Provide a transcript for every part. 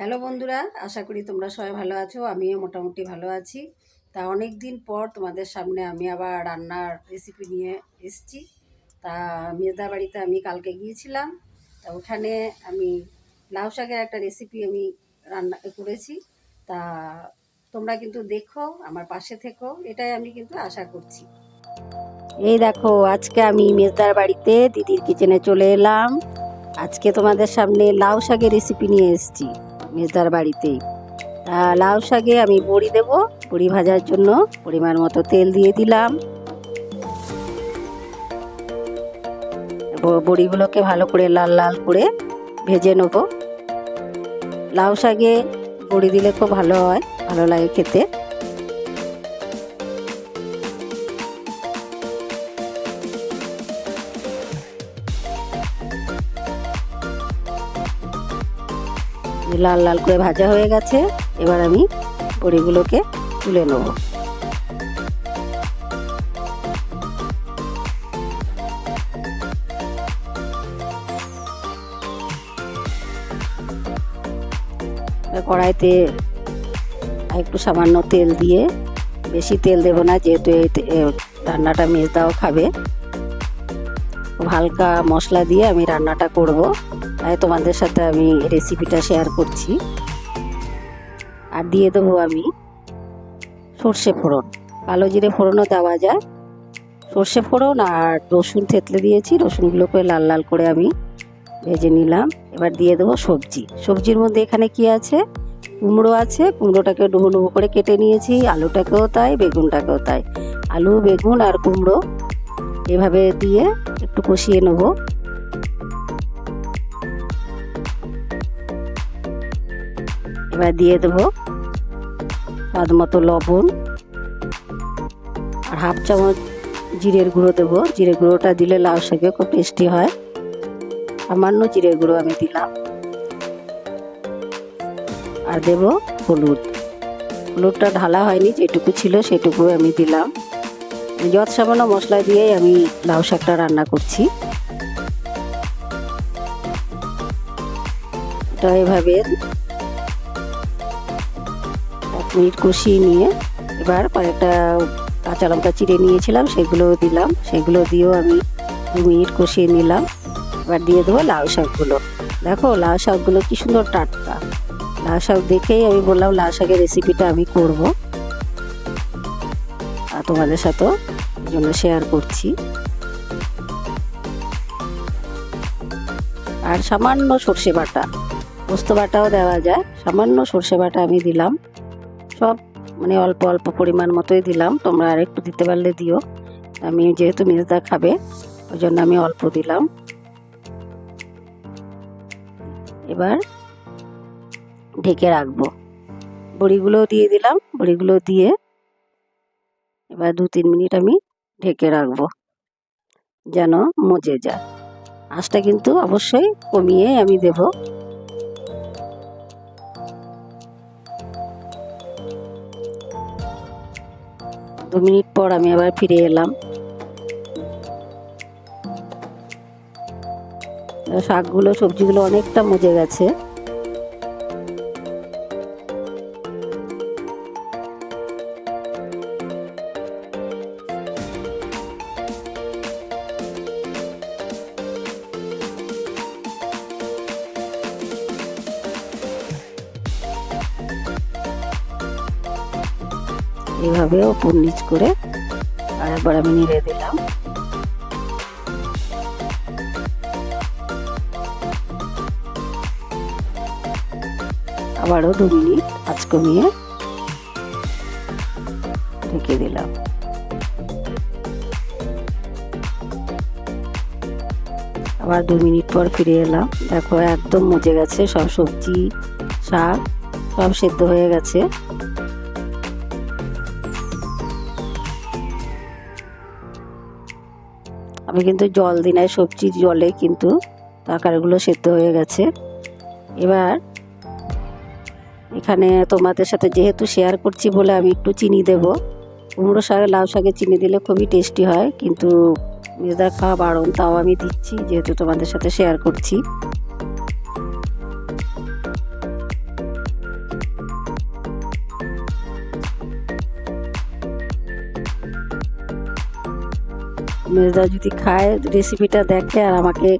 Hello বন্ধুরা, আশা করি তোমরা সবাই ভালো আছো, আমিও মোটামুটি ভালো আছি। তা অনেক দিন পর তোমাদের সামনে আমি আবার রান্নার রেসিপি নিয়ে এসেছি। তা মেজদা বাড়িতে আমি কালকে গিয়েছিলাম, তা ওখানে আমি লাউ শাকের একটা রেসিপি আমি রান্না করেছি। তা তোমরা কিন্তু দেখো, আমার পাশে থেকো, এটাই আমি কিন্তু আশা করছি। এই দেখো, আজকে আমি মেজদার বাড়িতে দিদির কিচেনে চলে এলাম। আজকে তোমাদের সামনে লাউ শাকের রেসিপি নিয়ে এসেছি। মেজদার বাড়িতেই। লাউ শাকে আমি বড়ি দেব, বড়ি ভাজার জন্য পরিমাণ মতো তেল দিয়ে দিলাম। বড়িগুলোকে ভালো করে লাল লাল করে ভেজে নেব। লাউ শাকে বড়ি দিলে খুব ভালো হয়, ভালো লাগে খেতে। লাল লাল করে ভাজা হয়ে গেছে। এবার আমি বড়িগুলোকে তুলে নেব। কড়াইতে একটু সামান্য তেল দিয়ে, বেশি তেল দেবো না, যেহেতু এই রান্নাটা মেজদাও খুব। হালকা মশলা দিয়ে আমি রান্নাটা করব। তাই তোমাদের সাথে আমি রেসিপিটা শেয়ার করছি। আর দিয়ে দেবো আমি সর্ষে ফোড়ন। কালো জিরে ফোড়নও দেওয়া যায়। সর্ষে ফোড়ন আর রসুন থেতলে দিয়েছি। রসুনগুলোকে লাল লাল করে আমি ভেজে নিলাম। এবার দিয়ে দেবো সবজি। সবজির মধ্যে এখানে কি আছে? কুমড়ো আছে। কুমড়োটাকে ডুবো ডুবো করে কেটে নিয়েছি। আলুটাকেও তাই, বেগুনটাকেও তাই। আলু, বেগুন আর কুমড়ো এভাবে দিয়ে একটু কষিয়ে নেব। এবার দিয়ে দেবো স্বাদ মতো লবণ। আর হাফ চামচ জিরের গুঁড়ো দেবো। জিরে গুঁড়োটা দিলে লাউ শাকে খুব টেস্টি হয়। সামান্য জিরে গুঁড়ো আমি দিলাম। আর দেব হলুদ। হলুদটা ঢালা হয়নি, যেটুকু ছিল সেটুকু আমি দিলাম। যত সামান্য মশলা দিয়েই আমি লাউ শাকটা রান্না করছি। এটা এভাবে এক মিনিট কষিয়ে নিয়ে এবার কয়েকটা কাঁচা লঙ্কা চিড়ে নিয়েছিলাম সেগুলো দিলাম। সেগুলো দিয়েও আমি দু মিনিট কষিয়ে নিলাম। এবার দিয়ে দেবো লাউ শাকগুলো। দেখো, লাউ শাকগুলো কি সুন্দর টাটকা। লাউ শাক দেখেই আমি বললাম, লাউ শাকের রেসিপিটা আমি করব। তোমাদের সাথেও জন্য শেয়ার করছি। আর সামান্য সর্ষে বাটা, পোস্ত বাটাও দেওয়া যায়। সামান্য সর্ষে বাটা আমি দিলাম। সব মানে অল্প অল্প পরিমাণ মতোই দিলাম। তোমরা আর একটু দিতে পারলে দিও। আমি যেহেতু মেজদা খাবে, ওই জন্য আমি অল্প দিলাম। এবার ঢেকে রাখব। বড়িগুলোও দিয়ে দিলাম। বড়িগুলো দিয়ে এবার দু তিন মিনিট আমি ঢেকে রাখব, যেন মজে যায়। আঁচটা কিন্তু অবশ্যই কমিয়ে আমি দেবো। দু মিনিট পর আমি আবার ফিরে এলাম। শাকগুলো, সবজিগুলো অনেকটা মজে গেছে। এইভাবে ওপর নিচ করে আর একবার আমি নেড়ে দিলাম। আবারও দু মিনিট আঁচ কমিয়ে ঢেকে দিলাম। আবার দু মিনিট পর ফিরে এলাম। দেখো, একদম মজে গেছে। সব সবজি, শাক সব সেদ্ধ হয়ে গেছে। আমি কিন্তু জল দিই না সবজির জলে কিন্তু তরকারিগুলো সেদ্ধ হয়ে গেছে। এবার এখানে তোমাদের সাথে যেহেতু শেয়ার করছি বলে আমি একটু চিনি দেব। কুমড়ো শাকে, লাউ শাকে চিনি দিলে খুবই টেস্টি হয়, কিন্তু মেজদার খাওয়া বারণ তাও আমি দিচ্ছি, যেহেতু তোমাদের সাথে শেয়ার করছি। মেজদা যদি খায় রেসিপিটা দেখে আর আমাকে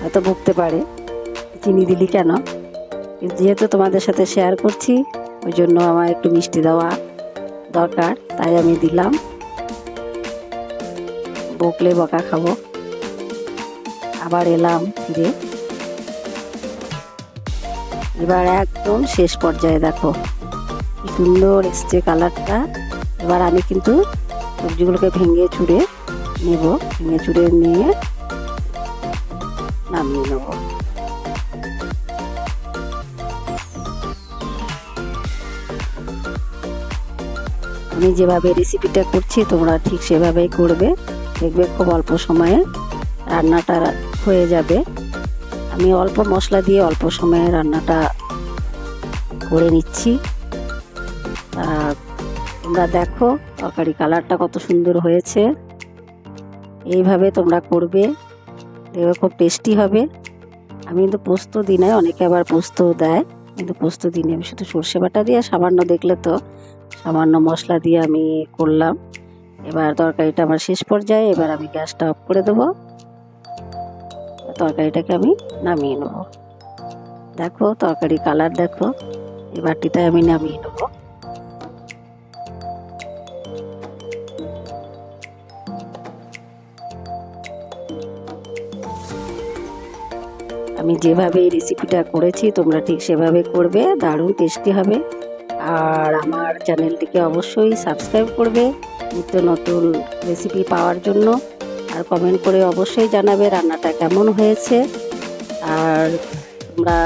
হয়তো বকতে পারে, চিনি দিলি কেন? যেহেতু তোমাদের সাথে শেয়ার করছি, ওই জন্য আমার একটু মিষ্টি দেওয়া দরকার, তাই আমি দিলাম। বকলে বকা খাব। আবার এলাম ফিরে এবার একদম শেষ পর্যায়ে দেখো সুন্দর এসছে কালারটা এবার আমি কিন্তু সবজিগুলোকে ভেঙে চুড়ে নেব, ভেঙে চুড়ে নিয়ে নামিয়ে নেব। আমি যেভাবে রেসিপিটা করছি, তোমরা ঠিক সেভাবেই করবে। দেখবে খুব অল্প সময়ে রান্নাটা হয়ে যাবে। আমি অল্প মশলা দিয়ে অল্প সময়ে রান্নাটা করে নিচ্ছি। তোমরা দেখো তরকারি কালারটা কত সুন্দর হয়েছে। এইভাবে তোমরা করবে, দেখবে খুব টেস্টি হবে। আমি কিন্তু পোস্ত দিই নাই, অনেকে আবার পোস্ত দেয়, কিন্তু পোস্ত দিই আমি শুধু সর্ষে বাটা দিয়ে, সামান্য দেখলে তো, সামান্য মশলা দিয়ে আমি করলাম। এবার তরকারিটা আমার শেষ পর্যায়ে, এবার আমি গ্যাসটা অফ করে দেবো। তরকারিটাকে আমি নামিয়ে নেব। দেখো তরকারি কালার দেখো এই বাটিতে আমি নামিয়ে নেব। আমি যেভাবে রেসিপিটা করেছি, তোমরা ঠিক সেভাবে করবে, দারুণ টেস্টি হবে। আর আমার চ্যানেলটিকে অবশ্যই সাবস্ক্রাইব করবে নিত্য নতুন রেসিপি পাওয়ার জন্য। আর কমেন্ট করে অবশ্যই জানাবে রান্নাটা কেমন হয়েছে। আর তোমরা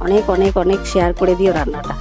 অনেক অনেক অনেক শেয়ার করে দিও রান্নাটা।